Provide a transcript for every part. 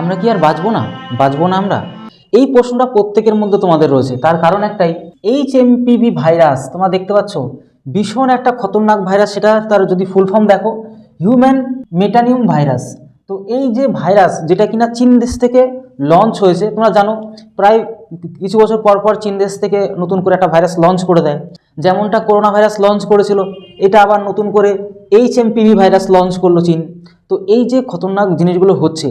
আমরা কি আর বাঁচবো না? বাঁচবো না আমরা? এই প্রশ্নটা প্রত্যেকের মধ্যে তোমাদের রয়েছে। তার কারণ একটাই এইচ এমপিভি ভাইরাস তোমরা দেখতে পাচ্ছ? ভীষণ একটা খতরনাক ভাইরাস সেটা তার যদি ফুল ফর্ম দেখো হিউম্যান মেটানিউম ভাইরাস তো এই যে ভাইরাস যেটা কিনা চীন দেশ থেকে লঞ্চ হয়েছে, তোমরা জানো, প্রায় কিছু বছর পর পর চীন দেশ থেকে নতুন করে একটা ভাইরাস লঞ্চ করে দেয়। যেমনটা করোনা ভাইরাস লঞ্চ করেছিল, এটা আবার নতুন করে এইচ এমপিভি ভাইরাস লঞ্চ করল চীন। তো এই যে খতরনাক জিনিসগুলো হচ্ছে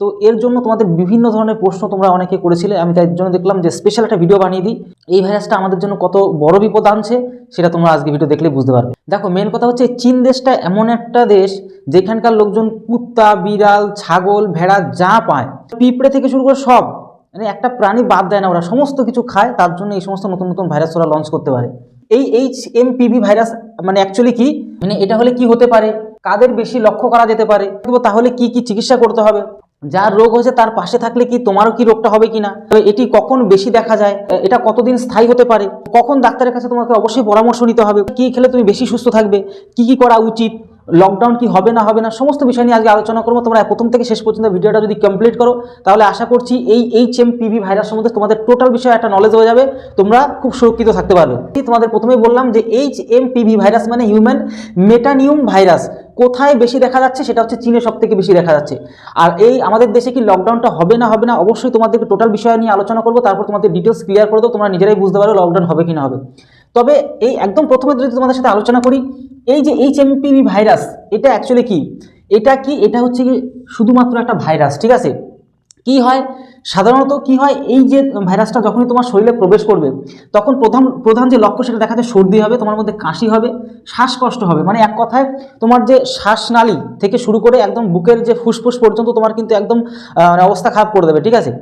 তো এর জন্য তোমাদের বিভিন্ন ধরনের প্রশ্ন তোমরা অনেকে করেছিলে। আমি তাই জন্য দেখলাম যে স্পেশাল একটা ভিডিও বানিয়ে দিই। এই ভাইরাসটা আমাদের জন্য কত বড় বিপদ আনছে, সেটা তোমরা আজকে ভিডিও দেখলে বুঝতে পারবে। দেখো মেন কথা হচ্ছে চীন দেশটা এমন একটা দেশ যেখানকার লোকজন কুত্তা, বিড়াল, ছাগল, ভেড়া যা পায়, পিঁপড়ে থেকে শুরু করে সব মানে একটা প্রাণী বাদ দেয় না ওরা, সমস্ত কিছু খায়, তার জন্য এই সমস্ত নতুন নতুন ভাইরাস ওরা লঞ্চ করতে পারে। এই এইচ এম পিভি ভাইরাস মানে অ্যাকচুয়ালি কি? মানে এটা হলে কি হতে পারে? কাদের বেশি লক্ষ্য করা যেতে পারে? তাহলে কি কি চিকিৎসা করতে হবে? যার রোগ হয়েছে তার পাশে থাকলে কি তোমারও কি রোগটা হবে কিনা? তবে এটি কখন বেশি দেখা যায়? এটা কতদিন স্থায়ী হতে পারে? কখন ডাক্তারের কাছে তোমাকে অবশ্যই পরামর্শ নিতে হবে? কি খেলে তুমি বেশি সুস্থ থাকবে? কি কি করা উচিত? লকডাউন কি হবে না হবে না? সমস্ত বিষয় নিয়ে আজকে আলোচনা করব। তোমরা প্রথম থেকে শেষ পর্যন্ত ভিডিওটা যদি কমপ্লিট করো, তাহলে আশা করছি এই এইচ এম পিভি ভাইরাস সম্বন্ধে তোমাদের টোটাল বিষয়ে একটা নলেজ হয়ে যাবে। তোমরা খুব সুরক্ষিত থাকতে পারবে। তোমাদের প্রথমে বললাম যে এইচ এম পিভি ভাইরাস মানে হিউম্যান মেটানিউম ভাইরাস কোথায় বেশি দেখা যাচ্ছে সেটা হচ্ছে চীনে সব থেকে বেশি দেখা যাচ্ছে। আর এই আমাদের দেশে কি লকডাউনটা হবে না হবে না, অবশ্যই তোমাদেরকে টোটাল বিষয় নিয়ে আলোচনা করব, তারপর তোমাদের ডিটেলস ক্লিয়ার করে দেবো তোমরা নিজেরাই বুঝতে পারো লকডাউন হবে কি না হবে। তবে এই একদম প্রথমে যদি তোমাদের সাথে আলোচনা করি, এই যে এইচ এমপিভি ভাইরাস এটা অ্যাকচুয়ালি কি? এটা কি? এটা হচ্ছে কি শুধুমাত্র একটা ভাইরাস ঠিক আছে? কি হয়? সাধারণত কি হয় এই যে ভাইরাসটা যখনই তোমার শরীরে প্রবেশ করবে তখন প্রধান প্রধান যে লক্ষ্য সেটা দেখাতে সর্দি হবে তোমার মধ্যে কাশি হবে শ্বাসকষ্ট হবে। মানে এক কথায় তোমার যে শ্বাসনালী থেকে শুরু করে একদম বুকের যে ফুসফুস পর্যন্ত তোমার কিন্তু একদম আহ, অবস্থা খারাপ করে দেবে ঠিক আছে?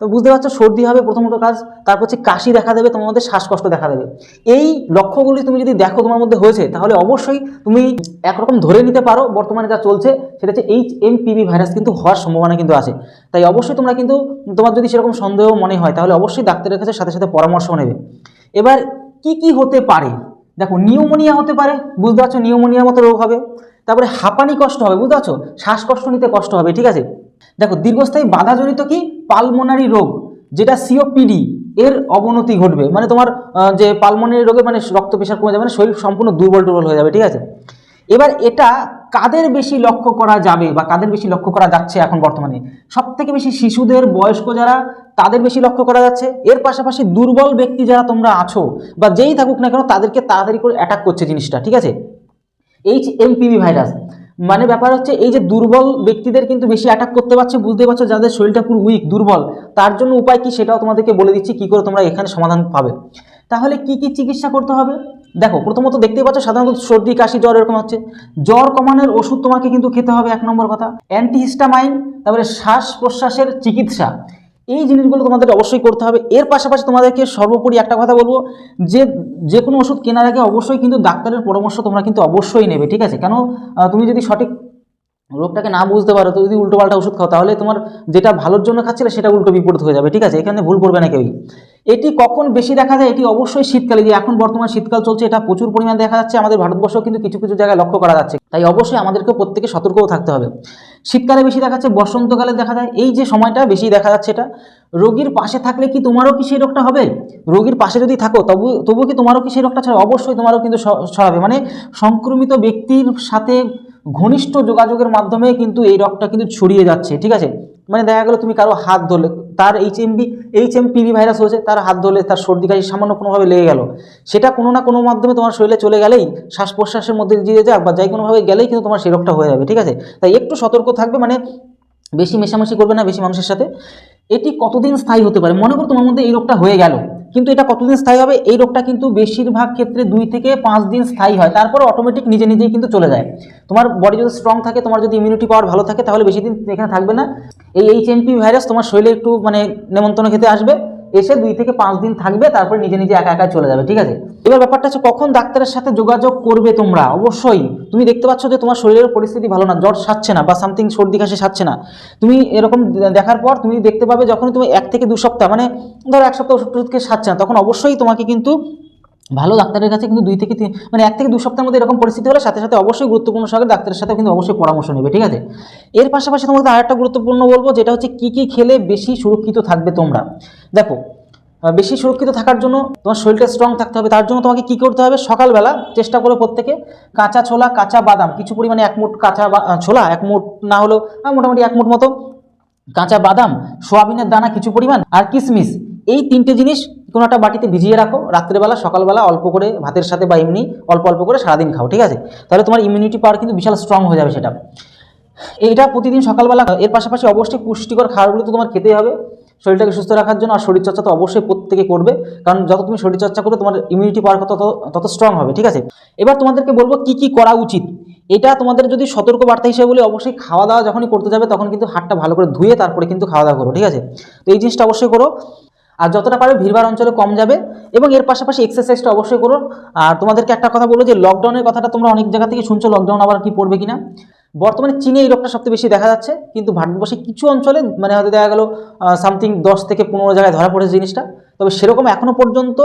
তো বুঝতে পারছ, সর্দি হবে প্রথমত কাজ, তারপর হচ্ছে কাশি দেখা দেবে, তোমার মধ্যে শ্বাসকষ্ট দেখা দেবে। এই লক্ষ্যগুলি তুমি যদি দেখো তোমার মধ্যে হয়েছে, তাহলে অবশ্যই তুমি একরকম ধরে নিতে পারো, বর্তমানে যা চলছে, সেটা হচ্ছে এইচ এম পিভি ভাইরাস কিন্তু হওয়ার সম্ভাবনা কিন্তু আছে। তাই অবশ্যই তোমরা কিন্তু, তোমার যদি সেরকম সন্দেহ মনে হয়, তাহলে অবশ্যই ডাক্তারের কাছে সাথে সাথে পরামর্শ নেবে। এবার, কি কি হতে পারে? দেখো, নিউমোনিয়া হতে পারে, বুঝতে পারছ, নিউমোনিয়ার মতো রোগ হবে। তারপরে হাঁপানি কষ্ট হবে, বুঝতে পারছ? শ্বাসকষ্ট নিতে কষ্ট হবে, ঠিক আছে? দেখো, দীর্ঘস্থায়ী বাধাজনিত কি? পালমোনারি রোগ, যেটা সিওপিডি এর অবনতি ঘটবে। মানে তোমার যে পালমোনারি রোগে মানে রক্ত প্রেশার কমে যাবে মানে শরীর সম্পূর্ণ দুর্বল দুর্বল হয়ে যাবে, ঠিক আছে? এবার এটা কাদের বেশি লক্ষ্য করা যাবে বা কাদের বেশি লক্ষ্য করা যাচ্ছে এখন বর্তমানে? সব থেকে বেশি শিশুদের বয়স্ক যারা, তাদের বেশি লক্ষ্য করা যাচ্ছে। এর পাশাপাশি দুর্বল ব্যক্তি যারা তোমরা আছো বা যেই থাকুক না কেন, তাদেরকে তাড়াতাড়ি করে অ্যাটাক করছে জিনিসটা, ঠিক আছে? H MPV virus. মানে ব্যাপার হচ্ছে এই যে দুর্বল ব্যক্তিদের কিন্তু বেশি অ্যাটাক করতে পারছে বুঝতে পারছ যাদের শরীরটা পুরো উইক দুর্বল, তার জন্য উপায় কি সেটাও তোমাদেরকে বলে দিচ্ছি, কি করে তোমরা এখানে সমাধান পাবে। তাহলে কি কি চিকিৎসা করতে হবে? দেখো, প্রথমত দেখতেই পাচ্ছ সাধারণত সর্দি, কাশি, জ্বর এরকম হচ্ছে। জ্বর কমানোর ওষুধ তোমাকে কিন্তু খেতে হবে, এক নম্বর কথা। অ্যান্টিহিস্টামাইন তারপরে শ্বাস প্রশ্বাসের চিকিৎসা। এই জিনিসগুলো তোমাদের অবশ্যই করতে হবে। এর পাশাপাশি তোমাদেরকে সর্বোপরি একটা কথা বলব যে যে কোনো ওষুধ কেনার আগে অবশ্যই কিন্তু ডাক্তারের পরামর্শ তোমরা কিন্তু অবশ্যই নেবে, ঠিক আছে? কেন তুমি যদি সঠিক রোগটাকে না বুঝতে পারো, তো যদি উল্টো পাল্টা ওষুধ খাও, তাহলে তোমার যেটা ভালোর জন্য খাচ্ছিলে সেটা উল্টো বিপরীত হয়ে যাবে, ঠিক আছে? এখানে ভুল করবে না কেউই। এটি কখন বেশি দেখা যায়, এটি অবশ্যই শীতকালে, যে এখন বর্তমান শীতকাল চলছে, এটা প্রচুর পরিমাণে দেখা যাচ্ছে। আমাদের ভারতবর্ষেও কিন্তু কিছু কিছু জায়গায় লক্ষ্য করা যাচ্ছে। তাই অবশ্যই আমাদেরকে প্রত্যেকে সতর্কও থাকতে হবে। শীতকালে বেশি দেখাচ্ছে, বসন্তকালে দেখা যায়। এই যে সময়টা বেশি দেখা যাচ্ছে এটা। রোগীর পাশে থাকলে কি তোমারও কি সেই রোগটা হবে? রোগীর পাশে যদি থাকো, তবু তবু কি তোমারও কি সেই রোগটা ছড়াবে অবশ্যই তোমারও কিন্তু ছড়াবে। মানে সংক্রমিত ব্যক্তির সাথে ঘনিষ্ঠ যোগাযোগের মাধ্যমে কিন্তু এই রোগটা কিন্তু ছড়িয়ে যাচ্ছে, ঠিক আছে? মানে দেখা গেলো তুমি কারও হাত ধরলে, তার H MB H M PV virus হয়েছে, তার হাত ধরলে, তার সর্দি কাশি সামান্য কোনোভাবে লেগে গেল। সেটা কোনো না কোনো মাধ্যমে তোমার শরীরে চলে গেলেই শ্বাস প্রশ্বাসের মধ্যে দিয়ে যাক বা যাই কোনোভাবে গেলেই কিন্তু তোমার সেই রোগটা হয়ে যাবে, ঠিক আছে? তাই একটু সতর্ক থাকবে মানে বেশি মেশামেশি করবে না, বেশি মানুষের সাথে। এটি কতদিন স্থায়ী হতে পারে? মনে করো তোমার মধ্যে এই রোগটা হয়ে গেল। কিন্তু এটা কতদিন স্থায়ী হবে? এই রোগটা কিন্তু বেশিরভাগ ক্ষেত্রে দুই থেকে পাঁচ দিন স্থায়ী হয়। তারপরে অটোমেটিক নিজে নিজেই কিন্তু চলে যায়। তোমার বডি যদি স্ট্রং থাকে, তোমার যদি ইমিউনিটি পাওয়ার ভালো থাকে, তাহলে বেশি দিন এখানে থাকবে না। এই এইচ এমপি ভাইরাস তোমার শরীরে একটু মানে নেমন্তন্ন খেতে আসবে। এসে দুই থেকে পাঁচ দিন থাকবে, তারপরে নিজে নিজে একা একা চলে যাবে, ঠিক আছে? এবার ব্যাপারটা হচ্ছে কখন ডাক্তারের সাথে যোগাযোগ করবে তোমরা? অবশ্যই। তুমি দেখতে পাচ্ছ যে তোমার শরীরের পরিস্থিতি ভালো না, জ্বর সারছে না বা সামথিং সর্দি কাশি সারছে না। তুমি এরকম দেখার পর তুমি দেখতে পাবে যখন তুমি এক থেকে দু সপ্তাহ মানে ধরো এক সপ্তাহ ওষুধ সারছে না, তখন অবশ্যই তোমাকে কিন্তু ভালো ডাক্তারের কাছে কিন্তু দুই থেকে তিন মানে এক থেকে দু সপ্তাহের মধ্যে এরকম পরিস্থিতি হলে সাথে সাথে অবশ্যই গুরুত্বপূর্ণ সহকারে ডাক্তারের সাথে কিন্তু অবশ্যই পরামর্শ নেবে, ঠিক আছে? এর পাশাপাশি তোমাকে আরেকটা গুরুত্বপূর্ণ বলব, যেটা হচ্ছে কী কী খেলে বেশি সুরক্ষিত থাকবে তোমরা? দেখো বেশি সুরক্ষিত থাকার জন্য তোমার শরীরটা স্ট্রং থাকতে হবে, তার জন্য তোমাকে কী করতে হবে? সকালবেলা চেষ্টা করো প্রত্যেকে কাঁচা ছোলা, কাঁচা বাদাম, কিছু পরিমাণে এক মুঠ কাঁচা ছোলা, এক মুঠ না হলেও মোটামুটি এক মুঠ মতো কাঁচা বাদাম, সোয়াবিনের দানা কিছু পরিমাণ, আর কিশমিশ এই তিনটে জিনিস কোনো একটা বাটিতে ভিজিয়ে রাখো। রাত্রেবেলা, সকালবেলা অল্প করে ভাতের সাথে বা এমনি অল্প অল্প করে সারাদিন খাও, ঠিক আছে? তাহলে তোমার ইমিউনিটি পাওয়ার কিন্তু বিশাল স্ট্রং হয়ে যাবে সেটা। এইটা প্রতিদিন সকালবেলা এর পাশাপাশি অবশ্যই পুষ্টিকর খাবারগুলো তো তোমার খেতেই হবে। শরীরটাকে সুস্থ রাখার জন্য আর শরীরচর্চা তো অবশ্যই প্রত্যেকে করবে। কারণ যত তুমি শরীরচর্চা করবে, তোমার ইমিউনিটি পাওয়ার তত তত স্ট্রং হবে, ঠিক আছে? এবার তোমাদেরকে বলব কি কি করা উচিত। এটা তোমাদের যদি সতর্ক বার্তা হিসেবে বলি, অবশ্যই খাওয়া দাওয়া যখনই করতে যাবে, তখন কিন্তু হাতটা ভালো করে ধুয়ে তারপরে কিন্তু খাওয়া দাওয়া করো, ঠিক আছে? তো এই জিনিসটা অবশ্যই করো। আর যতটা পারবে ভিড়ভাড় অঞ্চলে কম যাবে এবং এর পাশাপাশি এক্সারসাইজটা অবশ্যই করো। আর তোমাদেরকে একটা কথা বলো যে লকডাউনের কথাটা তোমরা অনেক জায়গা থেকে শুনছো লকডাউন আবার কি পড়বে কিনা? বর্তমানে চীনে এই রোগটা সবচেয়ে বেশি দেখা যাচ্ছে, কিন্তু ভারতবর্ষে কিছু অঞ্চলে মানে হয়তো দেখা গেল সামথিং দশ থেকে পনেরো জায়গায় ধরা পড়েছে জিনিসটা। তবে সেরকম এখনও পর্যন্ত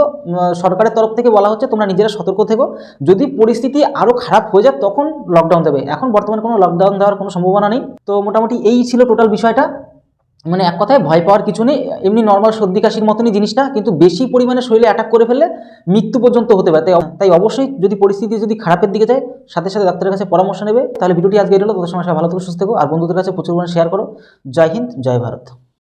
সরকারের তরফ থেকে বলা হচ্ছে তোমরা নিজেরা সতর্ক থেকো। যদি পরিস্থিতি আরও খারাপ হয়ে যায়, তখন লকডাউন দেবে। এখন বর্তমানে কোনো লকডাউন দেওয়ার কোনো সম্ভাবনা নেই। তো মোটামুটি এই ছিল টোটাল বিষয়টা। মানে এক কথায় ভয় পাওয়ার কিছু নেই, এমনি নর্মাল সর্দি কাশির মতনই জিনিসটা, কিন্তু বেশি পরিমাণে শরীরে অ্যাটাক করে ফেলে মৃত্যু পর্যন্ত হতে পারে। তাই তাই অবশ্যই যদি পরিস্থিতি যদি খারাপের দিকে যায়, সাথে সাথে ডাক্তারের কাছে পরামর্শ নেবে, তাহলে ভিডিওটি আজকে এলো তাদের সময় ভালো থেকে, সুস্থ থেকো, আর বন্ধুদের কাছে প্রচুর পরিমাণে শেয়ার করো। জয় হিন্দ, জয় ভারত।